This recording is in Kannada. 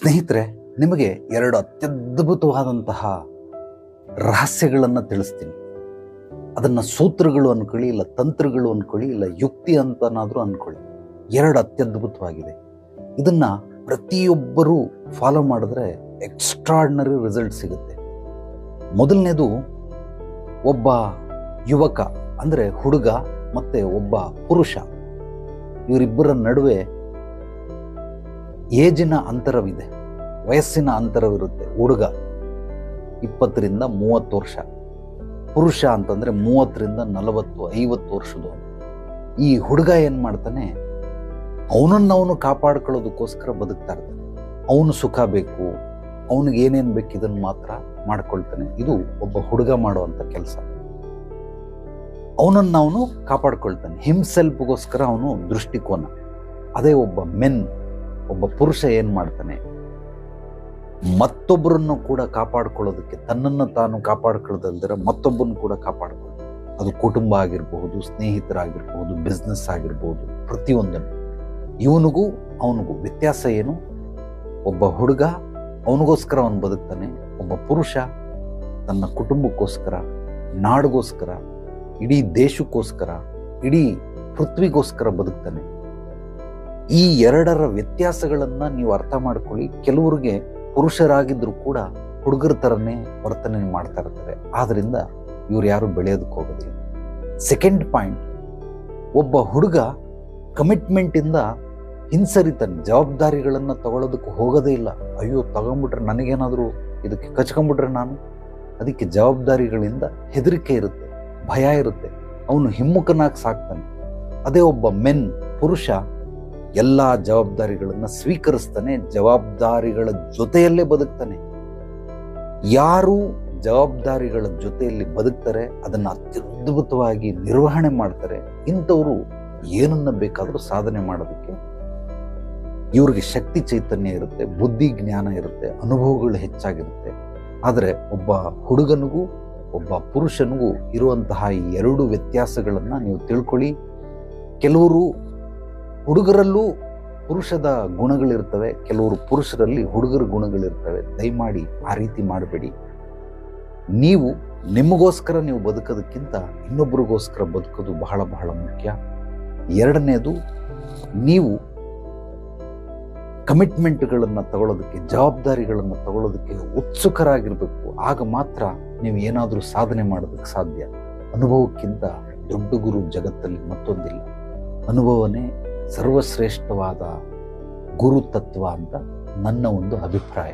ಸ್ನೇಹಿತರೆ, ನಿಮಗೆ ಎರಡು ಅತ್ಯದ್ಭುತವಾದಂತಹ ರಹಸ್ಯಗಳನ್ನು ತಿಳಿಸ್ತೀನಿ. ಅದನ್ನು ಸೂತ್ರಗಳು ಅಂದ್ಕೊಳ್ಳಿ ಇಲ್ಲ ತಂತ್ರಗಳು ಅಂದ್ಕೊಳ್ಳಿ ಇಲ್ಲ ಯುಕ್ತಿ ಅಂತನಾದರೂ ಅಂದ್ಕೊಳ್ಳಿ ಎರಡು ಅತ್ಯದ್ಭುತವಾಗಿದೆ. ಇದನ್ನು ಪ್ರತಿಯೊಬ್ಬರೂ ಫಾಲೋ ಮಾಡಿದ್ರೆ ಎಕ್ಸ್ಟ್ರಾಡ್ನರಿ ರಿಸಲ್ಟ್ ಸಿಗುತ್ತೆ. ಮೊದಲನೇದು, ಒಬ್ಬ ಯುವಕ, ಅಂದರೆ ಹುಡುಗ ಮತ್ತು ಒಬ್ಬ ಪುರುಷ. ಇವರಿಬ್ಬರ ನಡುವೆ ಏಜಿನ ಅಂತರವಿದೆ, ವಯಸ್ಸಿನ ಅಂತರವಿರುತ್ತೆ. ಹುಡುಗ ಇಪ್ಪತ್ತರಿಂದ ಮೂವತ್ತು ವರ್ಷ, ಪುರುಷ ಅಂತಂದರೆ ಮೂವತ್ತರಿಂದ ನಲವತ್ತು, ಐವತ್ತು ವರ್ಷದ್ದು. ಈ ಹುಡುಗ ಏನು ಮಾಡ್ತಾನೆ ಅವನನ್ನು ಅವನು ಕಾಪಾಡ್ಕೊಳ್ಳೋದಕ್ಕೋಸ್ಕರ ಬದುಕ್ತಾ ಇರ್ತಾನೆ. ಅವನು ಸುಖ ಬೇಕು, ಅವನಿಗೆ ಏನೇನು ಬೇಕು ಇದನ್ನು ಮಾತ್ರ ಮಾಡ್ಕೊಳ್ತಾನೆ. ಇದು ಒಬ್ಬ ಹುಡುಗ ಮಾಡುವಂಥ ಕೆಲಸ. ಅವನನ್ನು ಅವನು ಕಾಪಾಡ್ಕೊಳ್ತಾನೆ ಹಿಮ್ಸೆಲ್ಪ್ಗೋಸ್ಕರ ಅವನು ದೃಷ್ಟಿಕೋನ. ಅದೇ ಒಬ್ಬ ಮೆನ್ ಒಬ್ಬ ಪುರುಷ ಏನು ಮಾಡ್ತಾನೆ? ಮತ್ತೊಬ್ಬರನ್ನು ಕೂಡ ಕಾಪಾಡ್ಕೊಳ್ಳೋದಕ್ಕೆ ತನ್ನನ್ನು ತಾನು ಕಾಪಾಡ್ಕೊಳ್ಳೋದಲ್ದಿರ ಮತ್ತೊಬ್ಬರನ್ನು ಕೂಡ ಕಾಪಾಡ್ಕೊಳ್ಳೋದು. ಅದು ಕುಟುಂಬ ಆಗಿರಬಹುದು ಸ್ನೇಹಿತರಾಗಿರ್ಬೋದು ಬಿಸ್ನೆಸ್ ಆಗಿರ್ಬಹುದು, ಪ್ರತಿಯೊಂದನ್ನು. ಇವನಿಗೂ ಅವನಿಗೂ ವ್ಯತ್ಯಾಸ ಏನು? ಒಬ್ಬ ಹುಡುಗ ಅವನಿಗೋಸ್ಕರ ಅವನು ಬದುಕ್ತಾನೆ, ಒಬ್ಬ ಪುರುಷ ತನ್ನ ಕುಟುಂಬಕ್ಕೋಸ್ಕರ, ನಾಡಿಗೋಸ್ಕರ, ಇಡೀ ದೇಶಕ್ಕೋಸ್ಕರ, ಇಡೀ ಪೃಥ್ವಿಗೋಸ್ಕರ ಬದುಕ್ತಾನೆ. ಈ ಎರಡರ ವ್ಯತ್ಯಾಸಗಳನ್ನ ನೀವು ಅರ್ಥ ಮಾಡ್ಕೊಳ್ಳಿ. ಕೆಲವರಿಗೆ ಪುರುಷರಾಗಿದ್ರು ಕೂಡ ಹುಡುಗರ ಥರನೇ ವರ್ತನೆ ಮಾಡ್ತಾ ಇರ್ತಾರೆ. ಆದ್ರಿಂದ ಇವ್ರು ಯಾರು ಬೆಳೆಯೋದಕ್ಕೆ ಹೋಗೋದಿಲ್ಲ. ಸೆಕೆಂಡ್ ಪಾಯಿಂಟ್ ಒಬ್ಬ ಹುಡುಗ ಕಮಿಟ್ಮೆಂಟಿಂದ ಹಿಂಸರಿತಾನೆ ಜವಾಬ್ದಾರಿಗಳನ್ನು ತಗೊಳ್ಳೋದಕ್ಕೆ ಹೋಗೋದೇ ಇಲ್ಲ. ಅಯ್ಯೋ ತಗೊಂಡ್ಬಿಟ್ರೆ ನನಗೇನಾದರೂ ಇದಕ್ಕೆ ಕಚ್ಕೊಂಬಿಟ್ರೆ ನಾನು? ಅದಕ್ಕೆ ಜವಾಬ್ದಾರಿಗಳಿಂದ ಹೆದರಿಕೆ ಇರುತ್ತೆ, ಭಯ ಇರುತ್ತೆ. ಅವನು ಹಿಮ್ಮುಖನಾಗಿ ಸಾಕ್ತಾನೆ. ಅದೇ ಒಬ್ಬ ಮೆನ್ ಪುರುಷ ಎಲ್ಲ ಜವಾಬ್ದಾರಿಗಳನ್ನು ಸ್ವೀಕರಿಸ್ತಾನೆ, ಜವಾಬ್ದಾರಿಗಳ ಜೊತೆಯಲ್ಲೇ ಬದುಕ್ತಾನೆ. ಯಾರು ಜವಾಬ್ದಾರಿಗಳ ಜೊತೆಯಲ್ಲಿ ಬದುಕ್ತಾರೆ, ಅದನ್ನ ಅತ್ಯದ್ಭುತವಾಗಿ ನಿರ್ವಹಣೆ ಮಾಡ್ತಾರೆ, ಇಂಥವರು ಏನನ್ನ ಬೇಕಾದರೂ ಸಾಧನೆ ಮಾಡೋದಕ್ಕೆ ಇವ್ರಿಗೆ ಶಕ್ತಿ ಚೈತನ್ಯ ಇರುತ್ತೆ, ಬುದ್ಧಿ ಜ್ಞಾನ ಇರುತ್ತೆ, ಅನುಭವಗಳು ಹೆಚ್ಚಾಗಿರುತ್ತೆ. ಆದರೆ ಒಬ್ಬ ಹುಡುಗನಿಗೂ, ಒಬ್ಬ ಪುರುಷನಿಗೂ ಇರುವಂತಹ ಈ ಎರಡು ವ್ಯತ್ಯಾಸಗಳನ್ನು ನೀವು ತಿಳ್ಕೊಳ್ಳಿ. ಕೆಲವರು ಹುಡುಗರಲ್ಲೂ ಪುರುಷದ ಗುಣಗಳಿರ್ತವೆ. ಕೆಲವರು ಪುರುಷರಲ್ಲಿ ಹುಡುಗರ ಗುಣಗಳಿರ್ತವೆ. ದಯಮಾಡಿ ಆ ರೀತಿ ಮಾಡಬೇಡಿ. ನೀವು ನಿಮಗೋಸ್ಕರ ನೀವು ಬದುಕೋದಕ್ಕಿಂತ ಇನ್ನೊಬ್ಬರಿಗೋಸ್ಕರ ಬದುಕೋದು ಬಹಳ ಬಹಳ ಮುಖ್ಯ. ಎರಡನೇದು, ನೀವು ಕಮಿಟ್ಮೆಂಟ್ಗಳನ್ನು ತಗೊಳ್ಳೋದಕ್ಕೆ ಜವಾಬ್ದಾರಿಗಳನ್ನು ತಗೊಳ್ಳೋದಕ್ಕೆ ಉತ್ಸುಕರಾಗಿರಬೇಕು. ಆಗ ಮಾತ್ರ ನೀವು ಏನಾದರೂ ಸಾಧನೆ ಮಾಡೋದಕ್ಕೆ ಸಾಧ್ಯ. ಅನುಭವಕ್ಕಿಂತ ದೊಡ್ಡ ಗುರು ಜಗತ್ತಲ್ಲಿ ಮತ್ತೊಂದಿಲ್ಲ. ಅನುಭವನೇ ಸರ್ವಶ್ರೇಷ್ಠವಾದ ಗುರು ತತ್ವ ಅಂತ ನನ್ನ ಒಂದು ಅಭಿಪ್ರಾಯ.